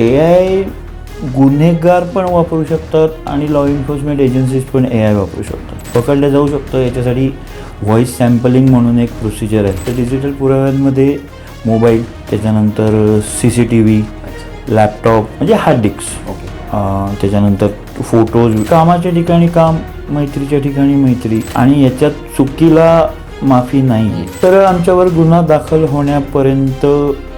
ए I गुन्हेगार पण वापरू शकतात आणि लॉ एन्फोर्समेंट एजन्सीज पण ए आय वापरू शकतात. पकडलं जाऊ शकतं. याच्यासाठी व्हॉईस सॅम्पलिंग म्हणून एक प्रोसिजर आहे. तर डिजिटल पुराव्यांमध्ये मोबाईल त्याच्यानंतर C C T V laptop म्हणजे हार्ड डिस्क ओके त्याच्यानंतर फोटोज कामाच्या ठिकाणी काम मैत्रीच्या ठिकाणी मैत्री. आणि याच्यात चुकीला माफी नाही तर आमच्यावर गुन्हा दाखल होण्यापर्यंत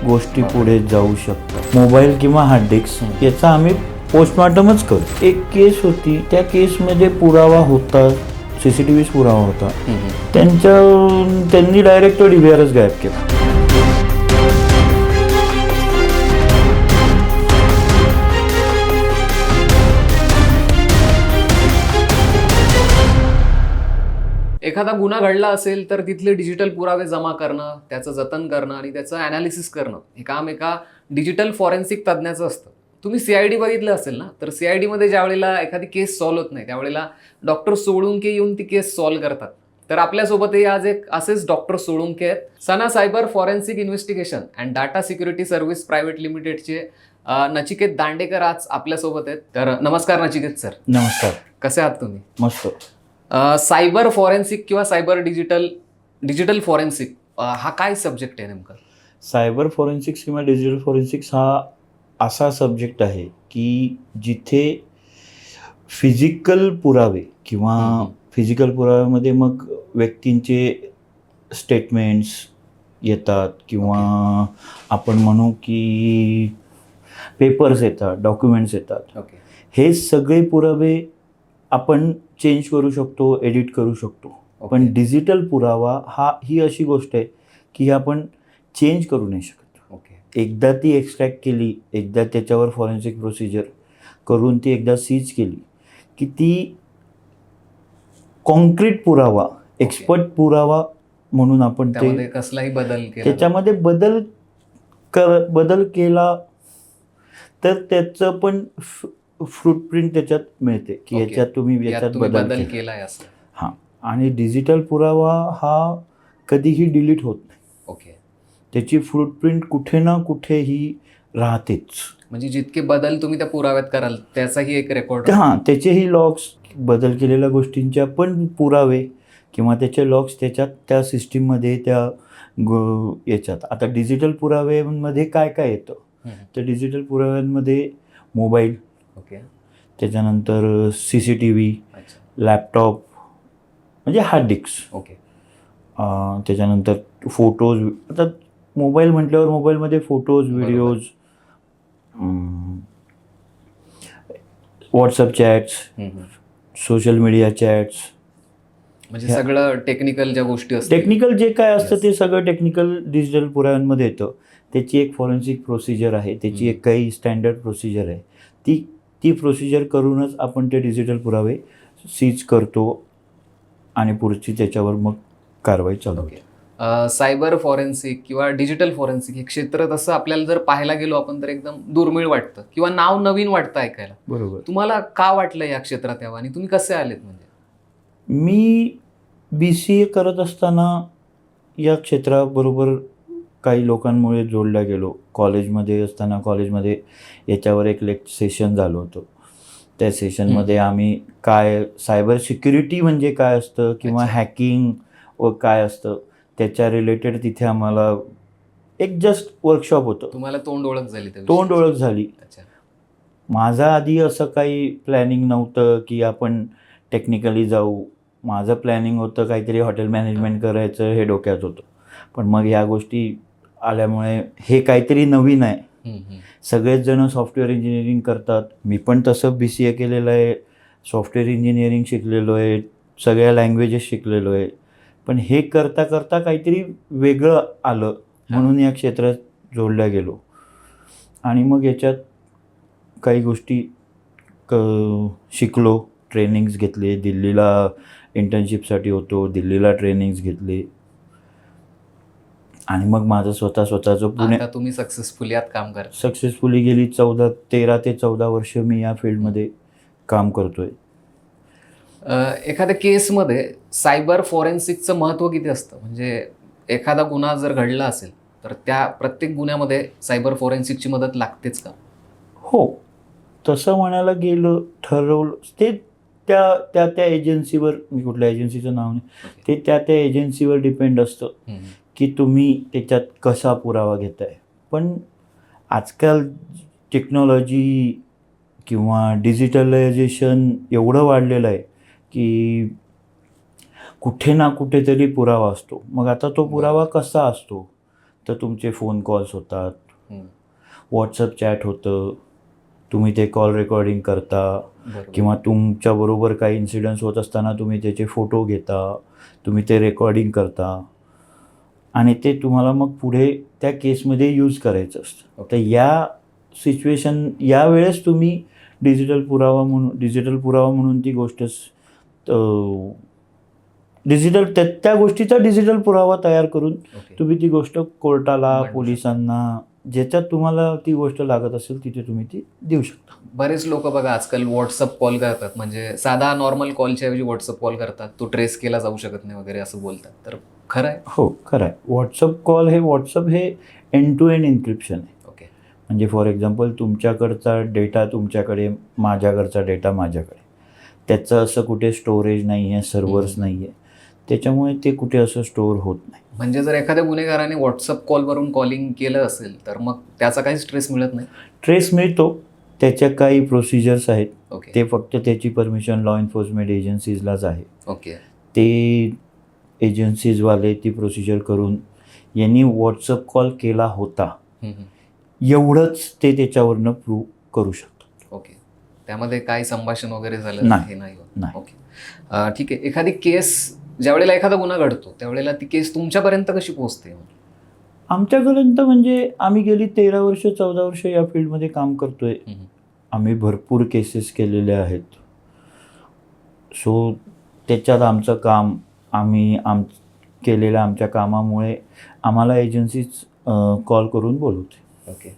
गोष्टी पुढे जाऊ शकतात. मोबाईल किंवा हार्ड डिस्क याचा आम्ही पोस्टमॉर्टमच करू. एक केस होती त्या केसमध्ये पुरावा होता सी सी टी व्हीच पुरावा होता. त्यांच्या त्यांनी डायरेक्ट तो आरच गायब केला. एखादा गुन्हा घडला असेल तर तिथले डिजिटल पुरावे जमा करणं त्याचं जतन करणं आणि त्याचं अनालिसिस करणं हे काम एका डिजिटल फॉरेन्सिक तज्ज्ञाचं असतं. तुम्ही सीआयडी बघितलं असेल ना तर सीआयडी मध्ये ज्या वेळेला एखादी केस सॉल्व्ह होत नाही त्यावेळेला डॉक्टर सोळुंके येऊन ती केस सॉल्व्ह करतात. तर आपल्यासोबतही आज एक असेच डॉक्टर सोळुंके आहेत. Sana cyber forensic investigation and data security service private लिमिटेडचे नचिकेत दांडेकर आज आपल्यासोबत आहेत. तर नमस्कार नचिकेत सर. नमस्कार. कसे आहात तुम्ही? मस्त. सायबर फॉरेन्सिक किंवा सायबर डिजिटल डिजिटल फॉरेन्सिक हा काय सब्जेक्ट आहे नेमका? सायबर फॉरेन्सिक्स किंवा डिजिटल फॉरेन्सिक्स हा असा सब्जेक्ट आहे की जिथे फिजिकल पुरावे किंवा. फिजिकल पुराव्यामध्ये मग व्यक्तींचे स्टेटमेंट्स येतात किंवा आपण म्हणू की पेपर्स येतात डॉक्युमेंट्स येतात. ओके हे सगळे पुरावे आपण चेंज करू शकतो एडिट करू शकतो. पण डिजिटल पुरावा हा ही अशी गोष्ट आहे की आपण चेंज करू नाही शकत. ओके एकदा ती एक्स्ट्रॅक्ट केली एकदा त्याच्यावर फॉरेन्सिक प्रोसिजर करून ती एकदा सीज केली की ती कॉन्क्रीट पुरावा एक्सपर्ट पुरावा म्हणून आपण ते कसलाही बदल त्याच्यामध्ये बदल कर बदल केला तर त्याचं पण फ्रूटप्रिंट त्याच्यात मिळते की. याच्यात तुम्ही यात याच्यात बदल केला. हां. आणि डिजिटल पुरावा हा कधीही डिलीट होत नाही. ओके त्याची फ्रूटप्रिंट कुठे ना कुठेही राहतेच. म्हणजे जितके बदल तुम्ही त्या पुराव्यात कराल त्याचाही एक रेकॉर्ड हां त्याचेही लॉग्स बदल केलेल्या गोष्टींच्या पण पुरावे किंवा त्याचे लॉग्स त्याच्यात त्या सिस्टीममध्ये त्या गो याच्यात. आता डिजिटल पुराव्यांमध्ये काय काय येतं? तर डिजिटल पुराव्यांमध्ये मोबाईल ओके. त्याच्यानंतर C C T V laptop म्हणजे हार्ड डिस्क. ओके. त्याच्यानंतर फोटोज आता मोबाईल म्हटल्यावर मोबाईलमध्ये photos. Videos WhatsApp chats social media chats. म्हणजे सगळं टेक्निकल ज्या गोष्टी असतात टेक्निकल जे काय असतं. ते सगळं टेक्निकल डिजिटल पुराव्यांमध्ये येतं. त्याची एक फॉरेन्सिक प्रोसिजर आहे. त्याची एक काही स्टँडर्ड प्रोसिजर आहे. ती ती प्रोसिजर करूनच आपण ते डिजिटल पुरावे सीज करतो आणि पुढची त्याच्यावर मग कारवाई चालू होते. सायबर फॉरेन्सिक किंवा डिजिटल फॉरेन्सिक हे क्षेत्र तसं आपल्याला जर पाहायला गेलो आपण तर एकदम दुर्मिळ वाटतं किंवा नाव नवीन वाटतं ऐकायला. बरोबर. तुम्हाला का वाटलं या क्षेत्रात यावं आणि तुम्ही कसे आलेत म्हणजे? मी बी सी ए करत असताना या क्षेत्राबरोबर काही लोकांमुळे जोडला गेलो. कॉलेजमध्ये असताना कॉलेजमध्ये याच्यावर एक लेक् सेशन झालं होतं. त्या सेशनमध्ये आम्ही काय सायबर सिक्युरिटी म्हणजे काय असतं किंवा. हॅकिंग व काय असतं त्याच्या रिलेटेड तिथे आम्हाला एक जस्ट वर्कशॉप होतं. तुम्हाला तोंड ओळख झाली तोंड? ओळख झाली. अच्छा. माझा आधी असं काही प्लॅनिंग नव्हतं की आपण टेक्निकली जाऊ. माझं प्लॅनिंग होतं काहीतरी हॉटेल मॅनेजमेंट करायचं हे डोक्यात होतं. पण मग ह्या गोष्टी आल्यामुळे हे काहीतरी नवीन आहे. सगळेच जण सॉफ्टवेअर इंजिनिअरिंग करतात. मी पण तसं बी सी ए केलेलं आहे. सॉफ्टवेअर इंजिनिअरिंग शिकलेलो आहे. सगळ्या लँग्वेजेस शिकलेलो आहे. पण हे करता करता काहीतरी वेगळं आलं. म्हणून या क्षेत्रात जोडल्या गेलो. आणि मग याच्यात काही गोष्टी क शिकलो. ट्रेनिंग्स घेतले. दिल्लीला इंटर्नशिपसाठी होतो. दिल्लीला ट्रेनिंग्स घेतले. आणि मग माझं स्वतः स्वतःचं पुणे आता तुम्ही सक्सेसफुली आत काम करा सक्सेसफुली गेली चौदा तेरा ते चौदा वर्ष मी या फील्डमध्ये काम करतोय. एखाद्या केसमध्ये सायबर फॉरेन्सिकचं महत्त्व किती असतं? म्हणजे एखादा गुन्हा जर घडला असेल तर त्या प्रत्येक गुन्ह्यामध्ये सायबर फॉरेन्सिकची मदत लागतेच का? हो. तसं म्हणायला गेलं ठरवलं ते त्या त्या त्या एजन्सीवर मी कुठल्या एजन्सीचं नाव नाही ते त्या त्या एजन्सीवर डिपेंड असतं. की तुम्ही त्याच्यात कसा पुरावा घेताय. पण आजकाल टेक्नॉलॉजी किंवा डिजिटलायझेशन एवढं वाढलेलं आहे की कुठे ना कुठेतरी पुरावा असतो. मग आता तो पुरावा कसा असतो? तर तुमचे फोन कॉल्स होतात. व्हॉट्सअप चॅट होतं. तुम्ही ते कॉल रेकॉर्डिंग करता. किंवा तुमच्याबरोबर काही इन्सिडन्स होत असताना तुम्ही त्याचे फोटो घेता. तुम्ही ते रेकॉर्डिंग करता. आणि ते तुम्हाला मग पुढे त्या केसमध्ये यूज करायचं असतं. तर या सिच्युएशन यावेळेस तुम्ही डिजिटल पुरावा म्हणून डिजिटल पुरावा म्हणून ती गोष्ट डिजिटल त्या त्या गोष्टीचा डिजिटल पुरावा तयार करून. तुम्ही ती गोष्ट कोर्टाला पोलिसांना ज्याच्यात तुम्हाला ती गोष्ट लागत असेल तिथे तुम्ही ती देऊ शकता. बरेच लोक बघा आजकाल व्हॉट्सअप कॉल करतात. म्हणजे साधा नॉर्मल कॉलच्या ऐवजी व्हॉट्सअप कॉल करतात. तो ट्रेस केला जाऊ शकत नाही वगैरे असं बोलतात. तर खरं आहे? हो खरं आहे. व्हॉट्सअप कॉल हे व्हॉट्सअप हे एन टू एन इन्क्रिप्शन आहे. ओके म्हणजे फॉर एक्झाम्पल तुमच्याकडचा डेटा तुमच्याकडे माझ्याकडचा डेटा माझ्याकडे. त्याचं असं कुठे स्टोरेज नाही आहे सर्व्हर्स. नाही आहे त्याच्यामुळे ते कुठे असं स्टोअर होत नाही. म्हणजे जर एखाद्या गुन्हेगाराने व्हॉट्सअप कॉलवरून कॉलिंग केलं असेल तर मग त्याचा काही स्ट्रेस मिळत नाही? ट्रेस मिळतो. त्याच्या काही प्रोसिजर्स आहेत. ओके ते फक्त त्याची परमिशन लॉ एन्फोर्समेंट एजन्सीजलाच आहे. ओके ते एजन्सीजवाले ती प्रोसिजर करून यांनी व्हॉट्सअप कॉल केला होता. हम्म, हम्म. एवढंच ते त्याच्यावरनं प्रूव्ह करू शकतो ओके त्यामध्ये काय संभाषण वगैरे झालं? नाही. हे नाही होत. नाही. ओके अं, ठीक आहे. एखादी केस ज्या वेळेला एखादा गुन्हा घडतो त्यावेळेला ती केस तुमच्यापर्यंत कशी पोहोचते? आमच्यापर्यंत म्हणजे आम्ही गेली तेरा वर्ष चौदा वर्ष या फील्डमध्ये काम करतोय. आम्ही भरपूर केसेस केलेले आहेत. सो त्याच्यात आमचं काम आम्ही आम केलेल्या आमच्या कामामुळे आम्हाला एजन्सीज कॉल करून बोलवते. ओके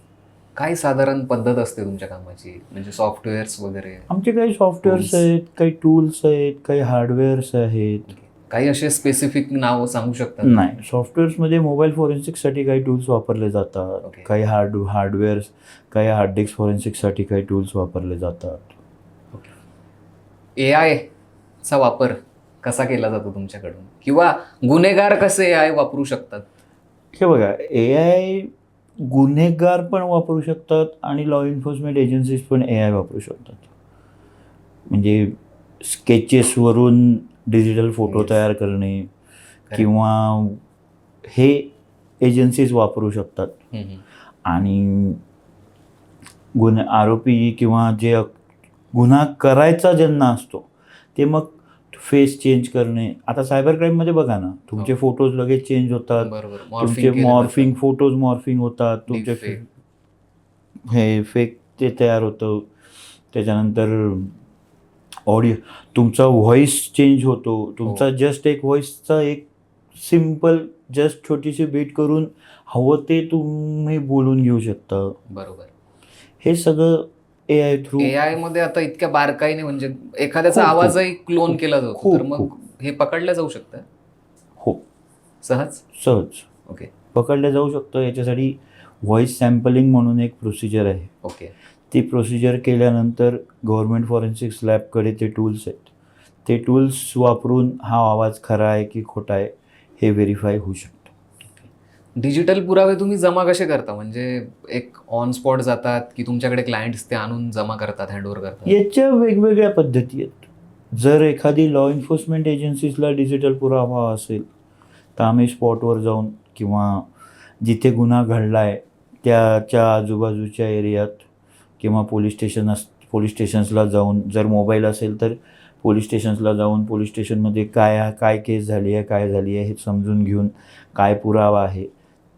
काय साधारण पद्धत असते तुमच्या कामाची? म्हणजे सॉफ्टवेअर्स वगैरे? आमचे काही सॉफ्टवेअर्स. आहेत काही टूल्स आहेत काही हार्डवेअर्स आहेत. काही असे स्पेसिफिक नाव सांगू शकता नाही. सॉफ्टवेअर्समध्ये मोबाईल फॉरेन्सिकसाठी काही टूल्स वापरले जातात. Okay. काही हार्ड हार्डवेअर्स काही हार्ड डिस्क फॉरेन्सिकसाठी काही टूल्स वापरले जातात. ए आय चा वापर कसा केला जातो तुमच्याकडून? किंवा गुन्हेगार कसे ए आय वापरू शकतात? हे बघा ए आय गुन्हेगार पण वापरू शकतात आणि लॉ एन्फोर्समेंट एजन्सीज पण ए आय वापरू शकतात. म्हणजे स्केचेसवरून डिजिटल फोटो Yes. तयार करणे किंवा हे एजन्सीज वापरू शकतात हम्म. आणि गुन्हे आरोपी किंवा जे अक- गुन्हा करायचा ज्यांना असतो ते मग फेस चेंज करणे आता सायबर क्राईममध्ये बघा ना तुमचे हो. फोटोज लगेच चेंज होतात बरोबर तुमचे केले. मॉर्फिंग फोटोज मॉर्फिंग होतात तुमचे Deepfake. हे फेक ते तयार होतं त्याच्यानंतर ऑडिओ तुमचा व्हॉइस चेंज होतो. तुमचा जस्ट एक व्हॉइसचा एक सिंपल जस्ट छोटीशी बीट करून हवं ते तुम्ही बोलून घेऊ शकता. बरोबर. हे सगळं ए आय थ्रू ए आयमध्ये आता इतक्या बारकाईने म्हणजे एखाद्याचा. आवाजही क्लोन केला जातो. खूप, तर मग. हे पकडलं जाऊ शकतं? हो. सहज? सहज. ओके. पकडलं जाऊ शकतं. याच्यासाठी व्हॉइस सॅम्पलिंग म्हणून एक प्रोसिजर आहे. ओके. ती प्रोसिजर केल्यानंतर गव्हर्मेंट फॉरेन्सिक्स लॅबकडे ते टूल्स आहेत. ते टूल्स वापरून हा आवाज खरा आहे की खोटा आहे हे व्हेरीफाय होऊ शकतं. डिजिटल पुरावे तुम्ही जमा कसे करता? म्हणजे एक ऑन स्पॉट जातात की तुमच्याकडे क्लायंट्स ते आणून जमा करतात हँडओव्हर करतात? याच्या वेगवेगळ्या पद्धती आहेत. जर एखादी लॉ एन्फोर्समेंट एजन्सीजला डिजिटल पुरावा असेल तर आम्ही स्पॉटवर जाऊन किंवा जिथे गुन्हा घडला आहे त्याच्या आजूबाजूच्या एरियात किंवा पोलीस स्टेशन अस पोलीस स्टेशन्सला जाऊन जर मोबाईल असेल तर पोलीस स्टेशन्सला जाऊन पोलीस स्टेशनमध्ये काय काय केस झाली आहे काय झाली आहे हे समजून घेऊन काय पुरावा आहे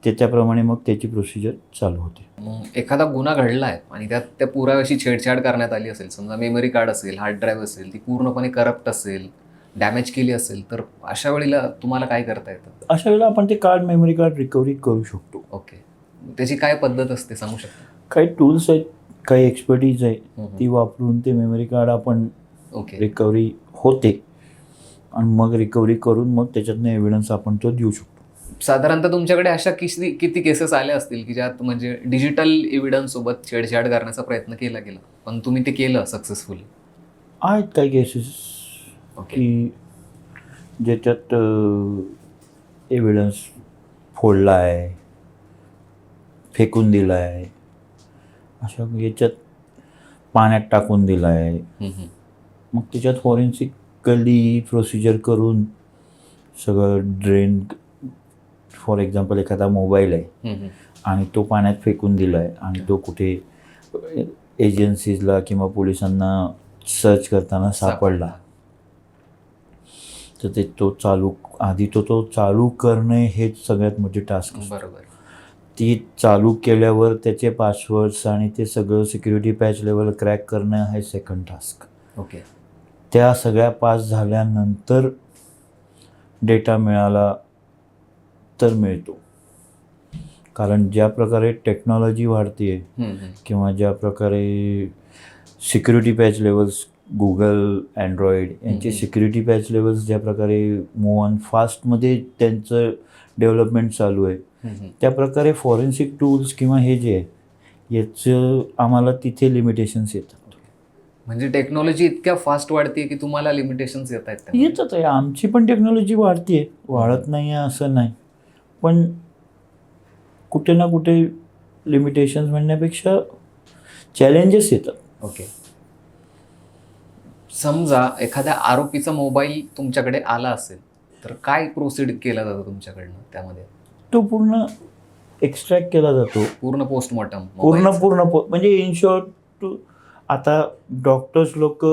त्याच्याप्रमाणे मग त्याची प्रोसिजर चालू होते. एखादा गुन्हा घडला आहे आणि त्यात त्या पुराव्याशी छेडछाड करण्यात आली असेल समजा मेमरी कार्ड असेल हार्ड ड्राईव्ह असेल ती पूर्णपणे करप्ट असेल डॅमेज केली असेल तर अशा वेळेला तुम्हाला काय करता येतं? अशा वेळेला आपण ते कार्ड मेमरी कार्ड रिकव्हरी करू शकतो. ओके. त्याची काय पद्धत असते सांगू शकता? काही टूल्स आहेत काही एक्सपर्टीज आहे. ती वापरून ते मेमरी कार्ड आपण ओके रिकव्हरी होते. आणि मग रिकव्हरी करून मग त्याच्यातनं एव्हिडन्स आपण तो देऊ शकतो. साधारणतः तुमच्याकडे अशा किती किती केसेस आल्या असतील की ज्यात म्हणजे डिजिटल एव्हिडन्स सोबत छेडछाड करण्याचा प्रयत्न केला गेला पण तुम्ही ते केलं सक्सेसफुली आहेत काही केसेस ओके की ज्याच्यात एव्हिडन्स फोडला आहे फेकून दिला आहे अशा याच्यात पाण्यात टाकून दिला आहे मग त्याच्यात फॉरेन्सिकली प्रोसिजर करून सगळं ड्रेन फॉर एक्झाम्पल एखादा मोबाईल आहे आणि तो पाण्यात फेकून दिला आहे आणि तो कुठे एजन्सीजला किंवा पोलिसांना सर्च करताना सापडला. तर ते तो चालू आधी तो तो चालू करणे हेच सगळ्यात मोठी टास्क बरोबर. ती चालू केल्यावर त्याचे पासवर्ड्स आणि ते सगळं सिक्युरिटी पॅच लेवल क्रॅक करणं हे सेकंड टास्क ओके त्या सगळ्या पास झाल्यानंतर डेटा मिळाला तर मिळतो. कारण ज्या प्रकारे टेक्नॉलॉजी वाढते किंवा ज्या प्रकारे security patch levels Google Android यांचे. सिक्युरिटी पॅच लेवल्स ज्या प्रकारे मूव ऑन फास्टमध्ये त्यांचं डेव्हलपमेंट चालू आहे त्या प्रकारे फॉरेन्सिक टूल्स किंवा हे जे आहे याचं आम्हाला तिथे लिमिटेशन्स येतात. म्हणजे टेक्नॉलॉजी इतक्या फास्ट वाढते की तुम्हाला लिमिटेशन्स येत आहेत. येतच आहे. आमची पण टेक्नॉलॉजी वाढते वाढत नाही आहे असं नाही. पण कुठे ना कुठे लिमिटेशन्स म्हणण्यापेक्षा चॅलेंजेस येतात. ओके समजा एखाद्या आरोपीचा मोबाईल तुमच्याकडे आला असेल तर काय प्रोसिड केला जातं तुमच्याकडनं त्यामध्ये? तो पूर्ण एक्स्ट्रॅक्ट केला जातो. पूर्ण पोस्टमॉर्टम पूर्ण पूर्ण पो म्हणजे इन शॉर्ट टू आता डॉक्टर्स लोक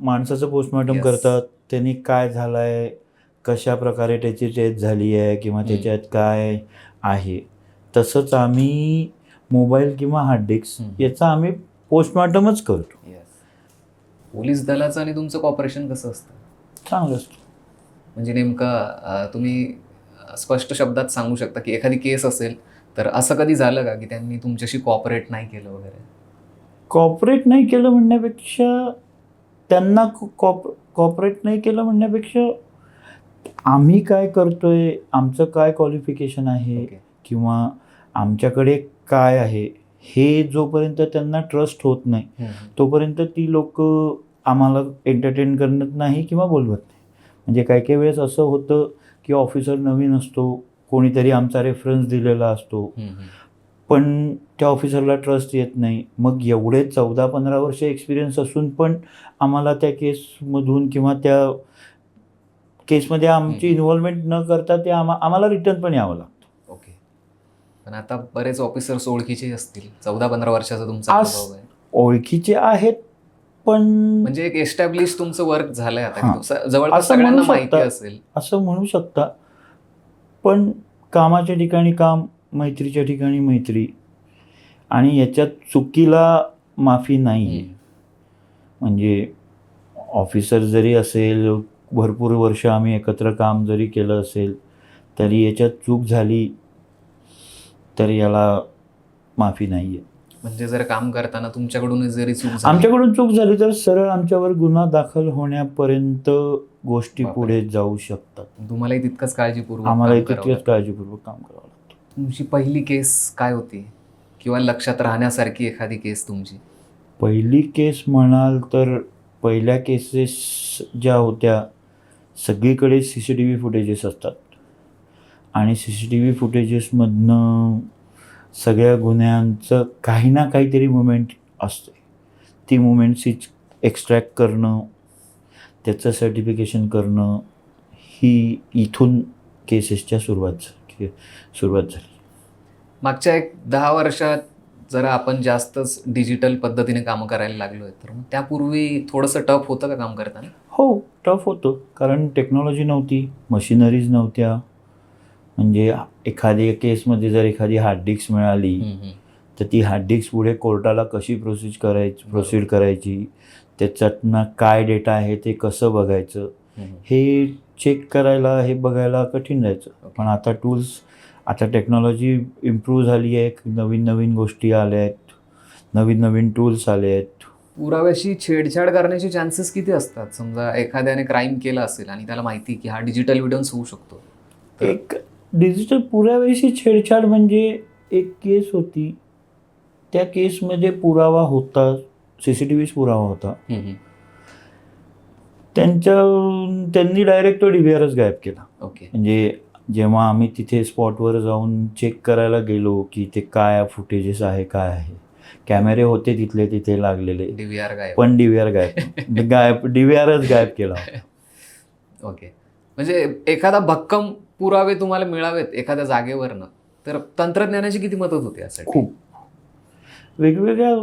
माणसाचं पोस्टमॉर्टम Yes. करतात. त्यांनी काय झालं आहे कशा प्रकारे त्याची डेथ झाली आहे किंवा. त्याच्यात काय आहे? तसंच आम्ही मोबाईल किंवा हार्ड डिस्क. याचा आम्ही पोस्टमॉर्टमच करतो. पोलीस दलाचं आणि तुमचं कॉपरेशन कसं असतं? चांगलं असतं. म्हणजे नेमकं तुम्ही स्पष्ट शब्दात सांगू शकता की एखादी केस असेल तर असं कधी झालं का की त्यांनी तुमच्याशी कॉपरेट नाही केलं वगैरे? कॉपरेट नाही केलं म्हणण्यापेक्षा त्यांना कॉप कॉपरेट नाही केलं म्हणण्यापेक्षा आम्ही काय करतोय आमचं काय क्वालिफिकेशन आहे किंवा आमच्याकडे काय आहे हे जोपर्यंत त्यांना ट्रस्ट होत नाही तोपर्यंत ती लोक आम्हाला एंटरटेन करत नाही किंवा बोलवत नाही. म्हणजे काही काही वेळेस असं होतं की ऑफिसर नवीन असतो कोणीतरी आमचा रेफरन्स दिलेला असतो. पण त्या ऑफिसरला ट्रस्ट येत नाही. मग एवढे चौदा पंधरा वर्ष एक्सपिरियन्स असून पण आम्हाला त्या केसमधून किंवा त्या केसमध्ये आमची. इन्व्हॉल्वमेंट न करता ते आम्हा आम्हाला रिटर्न पण यावं लागतं. ओके. पण आता बरेच ऑफिसर्स ओळखीचे असतील. चौदा पंधरा वर्षाचा तुमचा ओळखीचे आहेत पण म्हणजे एक एस्टॅब्लिश तुमचं वर्क झालंय आता. जवळपास सगळ्यांना माहिती. असेल. असं म्हणू शकता. पण कामाच्या ठिकाणी काम मैत्रीच्या ठिकाणी मैत्री. आणि याच्यात चुकीला माफी नाही. आहे म्हणजे ऑफिसर जरी असेल भरपूर वर्ष आम्ही एकत्र काम जरी केलं असेल तरी याच्यात चूक झाली तर याला माफी नाही आहे म्हणजे जर काम करताना तुमच्याकडूनच जरी चूक आमच्याकडून चूक झाली तर सरळ आमच्यावर गुन्हा दाखल होण्यापर्यंत गोष्टी. पुढे जाऊ शकतात. तुम्हालाही तितकंच काळजीपूर्वक आम्हाला तितकेच. काळजीपूर्वक काम करावं लागतं. तुमची पहिली केस काय होती? किंवा लक्षात राहण्यासारखी एखादी केस तुमची? पहिली केस म्हणाल तर पहिल्या केसेस ज्या होत्या सगळीकडे C C T V footages असतात. आणि सी सी टी व्ही फुटेजेसमधनं सगळ्या गुन्ह्यांचं काही ना काहीतरी मुमेंट असते ती मुमेंट्स एक्स्ट्रॅक्ट करणं त्याचं सर्टिफिकेशन करणं ही इथून केसेसच्या सुरुवात झाली सुरुवात झाली. मागच्या एक दहा वर्षात जरा आपण जास्तच डिजिटल पद्धतीने कामं करायला लागलो आहे तर मग त्यापूर्वी थोडंसं टफ होतं का काम करताना? हो टफ होतं. कारण टेक्नॉलॉजी नव्हती मशिनरीज नव्हत्या. म्हणजे एखादी केसमध्ये जर एखादी हार्ड डिस्क मिळाली तर ती हार्ड डिस्क पुढे कोर्टाला कशी प्रोसीज करायची प्रोसीड करायची त्याच्यातनं काय डेटा आहे ते कसं बघायचं हे चेक करायला हे बघायला कठीण जायचं. पण आता टूल्स आता टेक्नॉलॉजी इम्प्रूव्ह झाली आहे नवीन नवीन गोष्टी आल्या आहेत नवीन नवीन टूल्स आले आहेत. पुराव्याशी छेडछाड करण्याचे चान्सेस किती असतात? समजा एखाद्याने क्राईम केला असेल आणि त्याला माहिती की हा डिजिटल एव्हिडन्स होऊ शकतो. एक डिजिटल पुराव्याशी छेडछाड म्हणजे एक केस होती. त्या केसमध्ये पुरावा होता सी सी टी व्हीच पुरावा होता. त्यांच्या त्यांनी डायरेक्ट तो डी व्ही आरच गायब केला. ओके. म्हणजे जेव्हा आम्ही तिथे स्पॉटवर जाऊन चेक करायला गेलो की ते काय फुटेजेस आहे काय आहे. कॅमेरे होते तिथले तिथे लागलेले. डीव्हीआर काय पण डी व्ही आर गायब. गायब डी व्ही आरच गायब केला ओके. म्हणजे एखादा भक्कम पुरावे तुम्हाला मिळावेत एखाद्या जागेवरनं तर तंत्रज्ञानाची किती मदत होते यासाठी खूप वेगवेगळ्या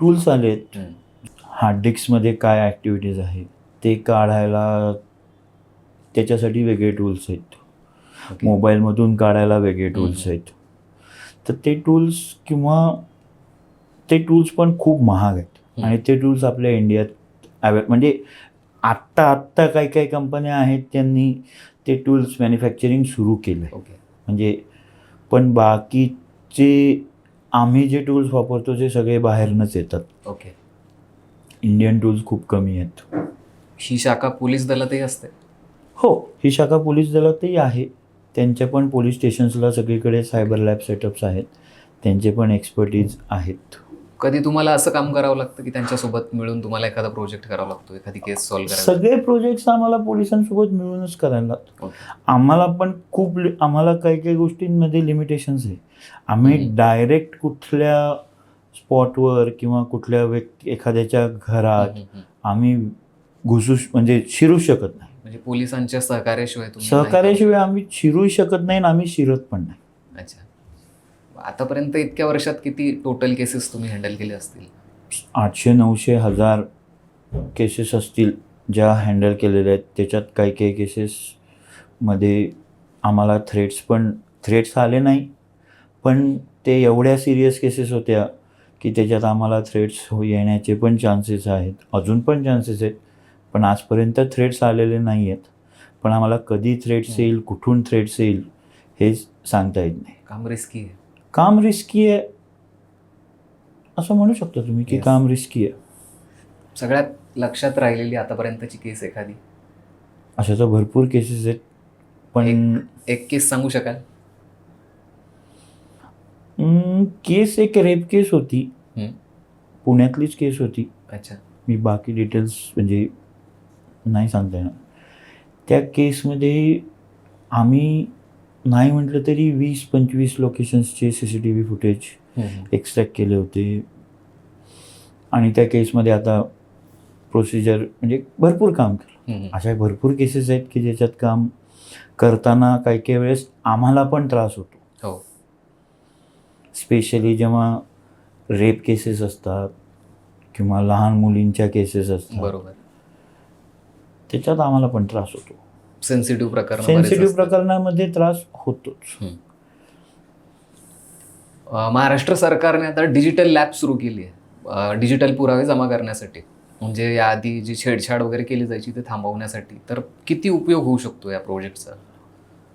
टूल्स आलेत. हार्ड डिस्कमध्ये काय ॲक्टिव्हिटीज आहे ते काढायला त्याच्यासाठी वेगळे टूल्स आहेत. मोबाईलमधून काढायला वेगळे टूल्स. आहेत तर ते टूल्स किंवा ते टूल्स पण खूप महाग आहेत. आणि ते टूल्स आपल्या इंडियात अवे म्हणजे आत्ता आत्ता काही काही कंपन्या आहेत त्यांनी ते टूल्स मॅन्युफॅक्चरिंग सुरू केलं आहे ओके. म्हणजे पण बाकीचे आम्ही जे टूल्स वापरतो ते सगळे बाहेरनंच येतात. ओके. इंडियन टूल्स खूप कमी आहेत. ही शाखा पोलीस दलातही असते? हो ही शाखा पोलीस दलातही आहे. त्यांच्या पण पोलीस स्टेशन्सला सगळीकडे सायबर लॅब सेटअप्स आहेत. त्यांचे पण एक्सपर्टीज आहेत. कधी तुम्हाला असं काम करावं लागतं की त्यांच्यासोबत मिळून तुम्हाला एखादा प्रोजेक्ट करावा लागतो एखादी केस सॉल्व्ह करावी सगळे प्रोजेक्ट्स आम्हाला पोलिसांसोबत मिळूनच करायला लागतात. ओके. आम्हाला पण खूप आम्हाला काही काही गोष्टींमध्ये लिमिटेशन्स आहे. आम्ही. डायरेक्ट कुठल्या स्पॉटवर किंवा कुठल्या व्यक्ती एखाद्याच्या घरात. आम्ही घुसू म्हणजे शिरू शकत नाही. म्हणजे पोलिसांच्या सहकार्याशिवाय सहकार्याशिवाय आम्ही शिरू शकत नाही आणि आम्ही शिरत पण नाही. अच्छा. आतापर्यंत इतक्या वर्षात किती टोटल केसेस तुम्ही हँडल केले असतील? आठशे नऊशे हजार केसेस असतील ज्या हँडल केलेल्या आहेत. त्याच्यात काही काही केसेसमध्ये आम्हाला थ्रेट्स पण थ्रेट्स आले नाही. पण ते एवढ्या सिरियस केसेस होत्या की त्याच्यात आम्हाला थ्रेट्स येण्याचे पण चान्सेस आहेत. अजून पण चान्सेस आहेत. पण आजपर्यंत थ्रेट्स आलेले नाही आहेत. पण आम्हाला कधी थ्रेट्स येईल कुठून थ्रेट्स येईल हे सांगता येत नाही. काम रिस्की आहे. काम रिस्की आहे असं म्हणू शकता तुम्ही की Yes. काम रिस्की आहे सगळ्यात लक्षात राहिलेली आतापर्यंतची केस एखादी? अशा तर भरपूर केसेस आहेत पण एक केस सांगू शकाल? हम्म, केस एक रेप केस होती. हम्म. पुण्यातलीच केस होती. अच्छा. मी बाकी डिटेल्स म्हणजे नाही सांगता येणार. त्या केसमध्ये आम्ही नाही म्हटलं तरी वीस पंचवीस लोकेशन्सचे C C T V footage extract केले होते. आणि त्या केसमध्ये आता प्रोसिजर म्हणजे भरपूर काम केलं. अशा भरपूर केसेस आहेत की ज्याच्यात काम करताना काही काही वेळेस आम्हाला पण त्रास होतो. हो. स्पेशली जेव्हा रेप केसेस असतात किंवा लहान मुलींच्या केसेस असतात. बरोबर. त्याच्यात आम्हाला पण त्रास होतो. सेन्सिटिव्ह प्रकरण सेन्सिटिव्ह प्रकरणामध्ये त्रास होतोच. महाराष्ट्र सरकारने आता डिजिटल लॅब सुरू केली आहे. डिजिटल पुरावे जमा करण्यासाठी. म्हणजे याआधी जी छेडछाड वगैरे केली जायची ते थांबवण्यासाठी. तर किती उपयोग होऊ शकतो या प्रोजेक्टचा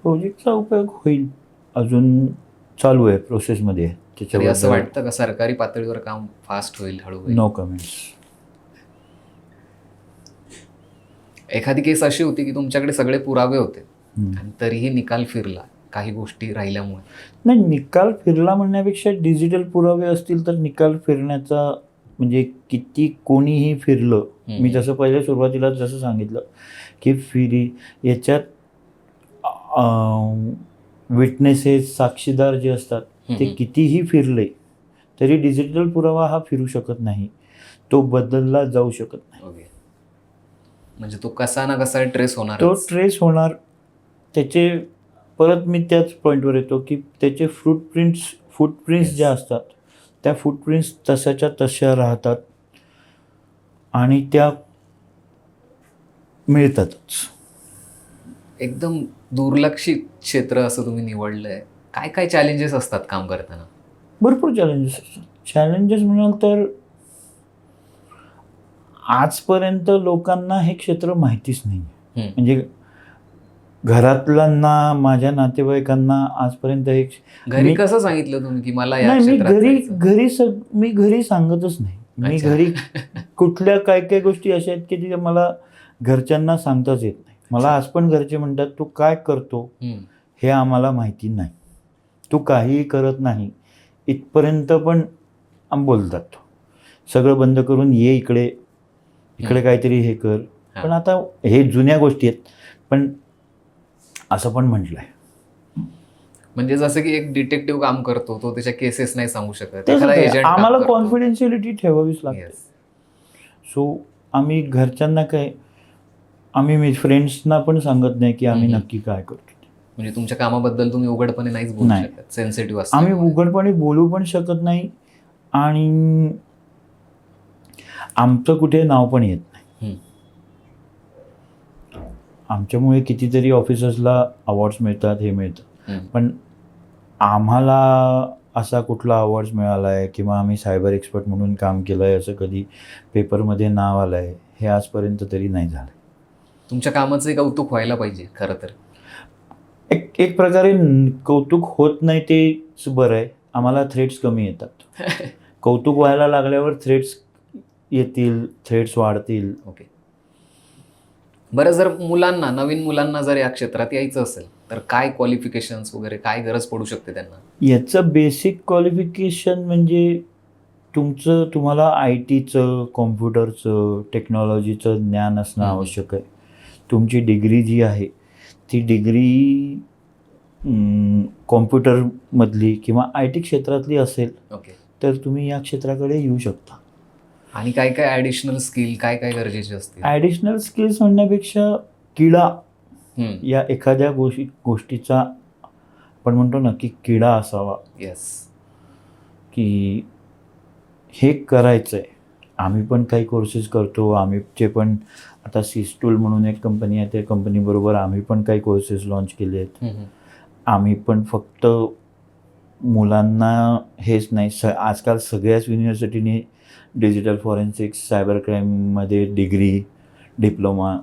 प्रोजेक्टचा उपयोग होईल. अजून चालू आहे प्रोसेसमध्ये तरी असं वाटतं का सरकारी पातळीवर काम फास्ट होईल हळूहळू नो कमेंट्स एखादी केस अशी होती की तुमच्याकडे सगळे पुरावे होते. आणि तरीही निकाल फिरला काही गोष्टी राहिल्यामुळे. नाही निकाल फिरला म्हणण्यापेक्षा डिजिटल पुरावे असतील तर निकाल फिरण्याचा म्हणजे किती कोणीही फिरलं मी जसं पहिले सुरुवातीला जसं सांगितलं की फिरी याच्यात विटनेसेस साक्षीदार जे असतात ते. कितीही फिरले तरी डिजिटल पुरावा हा फिरू शकत नाही. तो बदलला जाऊ शकत नाही. म्हणजे तो कसा ना कसा ट्रेस होणार तो ट्रेस होणार त्याचे परत मी त्याच पॉईंटवर येतो की त्याचे फूटप्रिंट्स फूटप्रिंट्स Yes. ज्या असतात त्या फूटप्रिंट्स तशाच्या तशा राहतात आणि त्या मिळतातच. एकदम दुर्लक्षित क्षेत्र असं तुम्ही निवडलंय. काय काय चॅलेंजेस असतात काम करताना? भरपूर चॅलेंजेस असतात. चॅलेंजेस म्हणाल तर आजपर्यंत लोकांना हे क्षेत्र माहितीच नाही. म्हणजे घरातल्यांना माझ्या नातेवाईकांना आजपर्यंत हे घरी कसं सांगितलं तुम्ही की मला मी घरी? घरी सग मी घरी सांगतच नाही मी. घरी कुठल्या काय काय गोष्टी अशा आहेत की ज्या मला घरच्यांना सांगताच येत नाही मला आज पण घरचे म्हणतात तू काय करतो. हे आम्हाला माहिती नाही तू काहीही करत नाही इथपर्यंत पण आम बोलतात सगळं बंद करून ये इकडे इकडे काहीतरी हे कर. पण आता हे जुन्या गोष्टी आहेत पण असं पण म्हटलंय. म्हणजे जसं की एक डिटेक्टिव्ह काम करतो तो त्याच्या केसेस नाही सांगू शकत. आम्हाला. कॉन्फिडेन्शियलिटी ठेवावीच लागते. सो आम्ही घरच्यांना काय आम्ही मी फ्रेंड्सना पण सांगत नाही की आम्ही. नक्की काय करतो. म्हणजे तुमच्या कामाबद्दल तुम्ही उघडपणे नाहीच बोलू. शकत. सेन्सिटिव्ह आम्ही उघडपणे बोलू पण शकत नाही. आणि आमचं कुठे नाव पण येत नाही. आमच्यामुळे कितीतरी ऑफिसर्सला अवॉर्ड्स मिळतात हे मिळतं. पण आम्हाला असा कुठला अवॉर्ड्स मिळाला आहे किंवा आम्ही सायबर एक्सपर्ट म्हणून काम केलं आहे असं कधी पेपरमध्ये नाव आलं आहे हे आजपर्यंत तरी नाही झालं तुमच्या कामाचं कौतुक व्हायला पाहिजे खरं तर. एक एक प्रकारे कौतुक होत नाही तेच बरं आहे. आम्हाला थ्रेड्स कमी येतात. कौतुक व्हायला लागल्यावर थ्रेड्स येतील थ्रेड्स वाढतील. ओके बरं जर मुलांना नवीन मुलांना जर या क्षेत्रात यायचं असेल तर काय क्वालिफिकेशन्स वगैरे काय गरज पडू शकते त्यांना? याचं बेसिक क्वालिफिकेशन म्हणजे तुमचं तुम्हाला आय टीचं कॉम्प्युटरचं टेक्नॉलॉजीचं ज्ञान असणं. आवश्यक आहे. तुमची डिग्री जी आहे ती डिग्री कॉम्प्युटरमधली किंवा आय टी क्षेत्रातली असेल ओके तर तुम्ही या क्षेत्राकडे येऊ शकता. आणि काय काय ॲडिशनल स्किल काय काय गरजेचे असतील? ॲडिशनल स्किल्स म्हणण्यापेक्षा किडा. या एखाद्या गोष्टी गोष्टीचा आपण म्हणतो ना की किडा असावा. येस की हे करायचं आहे आम्ही पण काही कोर्सेस करतो आम्ही जे पण आता सिस्टूल म्हणून एक कंपनी आहे त्या कंपनीबरोबर आम्ही पण काही कोर्सेस लॉन्च केले आहेत. आम्ही पण फक्त मुलांना हेच नाही स आजकाल सगळ्याच युनिव्हर्सिटीने डिजिटल फॉरेन्सिक्स सायबर क्राईममध्ये डिग्री डिप्लोमा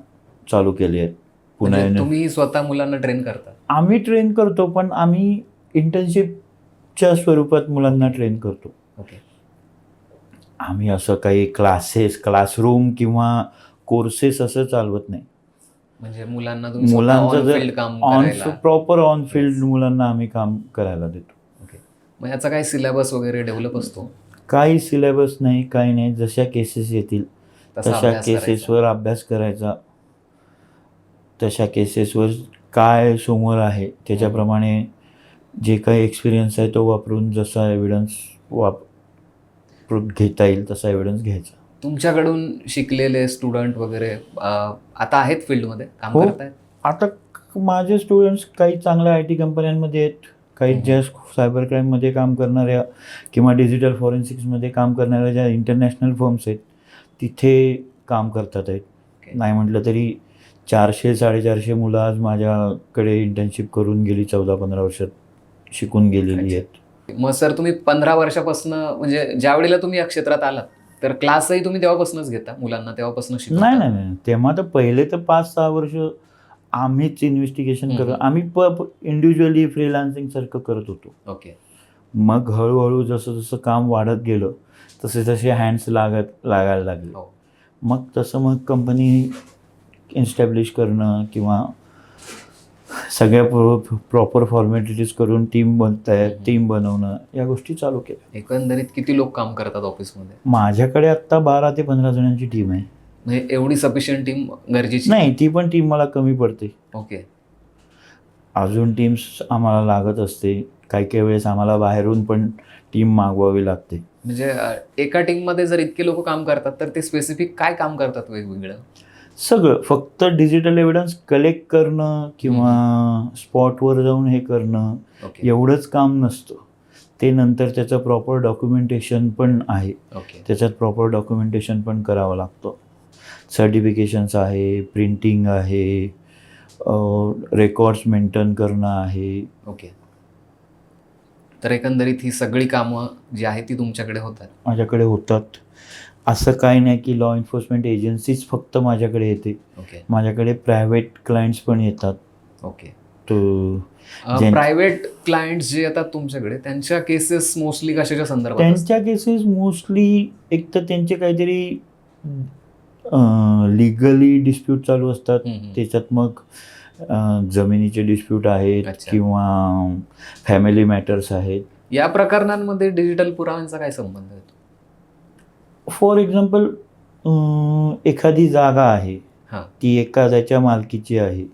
चालू केले आहेत. पुन्हा म्हणजे तुम्ही स्वतः मुलांना ट्रेन करता? आम्ही ट्रेन करतो पण आम्ही इंटर्नशिपच्या स्वरूपात मुलांना ट्रेन करतो. ओके. आम्ही असं काही क्लासेस क्लासरूम किंवा कोर्सेस असं चालवत नाही. म्हणजे मुलांना मुलांचं जर ऑन प्रॉपर ऑन फील्ड मुलांना आम्ही काम करायला देतो. मग याचा काय सिलेबस वगैरे डेव्हलप असतो? काही सिलेबस नाही काही नाही. जशा केसेस येतील तसा तशा अभ्यास. केसेसवर अभ्यास करायचा. तशा केसेसवर काय समोर आहे त्याच्याप्रमाणे जे काही एक्सपिरियन्स आहे तो वापरून जसा एव्हिडन्स वाप घेता येईल तसा एव्हिडन्स घ्यायचा. तुमच्याकडून शिकलेले स्टुडंट वगैरे अं, आता आहेत फील्डमध्ये काम हो. करतायत? आता क- माझे स्टुडंट्स काही चांगल्या आय टी कंपन्यांमध्ये आहेत. काही. ज्या सायबर क्राईममध्ये काम करणाऱ्या किंवा डिजिटल फॉरेन्सिक्समध्ये काम करणाऱ्या ज्या इंटरनॅशनल फर्म्स आहेत तिथे काम करतात आहेत. नाही म्हटलं तरी चारशे साडेचारशे मुलं आज माझ्याकडे इंटर्नशिप करून गेली चौदा पंधरा वर्षात शिकून गेलेली आहेत मग सर तुम्ही पंधरा वर्षापासून म्हणजे ज्या वेळेला तुम्ही या क्षेत्रात आलात तर क्लासही तुम्ही तेव्हापासूनच घेता मुलांना तेव्हापासून नाही नाही नाही तेव्हा तर पहिले तर पाच सहा वर्ष आम्हीच इन्व्हेस्टिगेशन करत. आम्ही प इंडिव्हिज्युअली फ्रीलान्सिंग सारखं करत होतो. ओके मग हळूहळू जसं जसं काम वाढत गेलं तसे तसे हँड्स लागत लागायला लागले. हो. मग तसं मग कंपनी इन्स्टॅब्लिश करणं किंवा सगळ्या प्रॉपर फॉर्मॅलिटीज करून टीम बनतायत. टीम बनवणं या गोष्टी चालू केल्या. एकंदरीत किती लोक काम करतात ऑफिसमध्ये माझ्याकडे आत्ता बारा ते पंधरा जणांची टीम आहे. म्हणजे एवढी सफिशियंट टीम गरजेची? नाही ती पण टीम मला कमी पडते. ओके. अजून टीम्स आम्हाला लागत असते. काही काही वेळेस आम्हाला बाहेरून पण टीम मागवावी लागते. म्हणजे एका टीममध्ये जर इतके लोक काम करतात तर ते स्पेसिफिक काय काम करतात वेगवेगळं? सगळं. फक्त डिजिटल एव्हिडन्स कलेक्ट करणं किंवा स्पॉटवर जाऊन हे करणं ओके. एवढंच काम नसतं. ते नंतर त्याचं प्रॉपर डॉक्युमेंटेशन पण आहे. ओके. त्याच्यात प्रॉपर डॉक्युमेंटेशन पण करावं लागतं. सर्टिफिकेशन्स आहे प्रिंटिंग आहे रेकॉर्ड्स मेंटेन करणं आहे. ओके तर एकंदरीत ही सगळी कामं जी आहेत ती तुमच्याकडे होतात? माझ्याकडे होतात. असं काही नाही की लॉ एन्फोर्समेंट एजन्सीज फक्त माझ्याकडे येते. ओके माझ्याकडे प्रायव्हेट क्लायंट्स पण येतात. ओके प्रायव्हेट क्लायंट जे येतात तुमच्याकडे त्यांच्या केसेस मोस्टली कशाच्या संदर्भात? त्यांच्या केसेस मोस्टली एक तर त्यांचे काहीतरी लिगली डिस्प्यूट चालू असतात. त्याच्यात मग जमिनीचे डिस्प्यूट आहेत. किंवा फॅमिली मॅटर्स आहेत या प्रकरणांमध्ये डिजिटल पुराव्यांचा काय संबंध येतो फॉर एक्झाम्पल एखादी जागा आहे ती एखाद्याच्या मालकीची आहे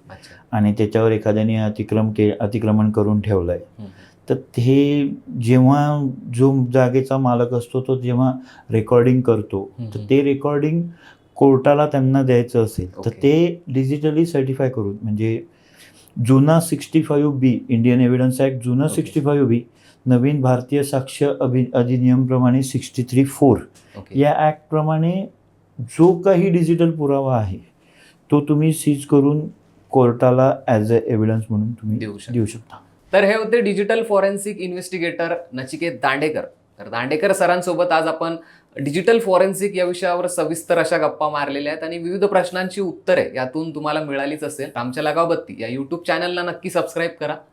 आणि त्याच्यावर एखाद्याने अतिक्रम के अतिक्रमण करून ठेवलं आहे हम्म. तर हे जेव्हा जो जागेचा मालक असतो तो जेव्हा रेकॉर्डिंग करतो. तर ते रेकॉर्डिंग कोर्टाला त्यांना द्यायचं असेल तर. ते डिजिटली सर्टिफाय करून म्हणजे जुना sixty five B Indian evidence act जुनं. सिक्स्टी फाईव्ह बी नवीन भारतीय साक्ष अभि अधिनियमप्रमाणे सिक्स्टी थ्री फोर या ॲक्टप्रमाणे जो काही डिजिटल पुरावा आहे तो तुम्ही सीज करून कोर्टाला ॲज अ एव्हिडन्स म्हणून तुम्ही. देऊ शकता तर हे होते digital forensic investigator Nachiket Dandekar तर दांडेकर सरांसोबत आज आपण डिजिटल फॉरेन्सिक या विषयावर सविस्तर अशा गप्पा मारलेल्या आहेत आणि विविध प्रश्नांची उत्तरे यातून तुम्हाला मिळालीच असेल. आमच्या लगाव बत्ती या युट्यूब चॅनलला नक्की सबस्क्राईब करा.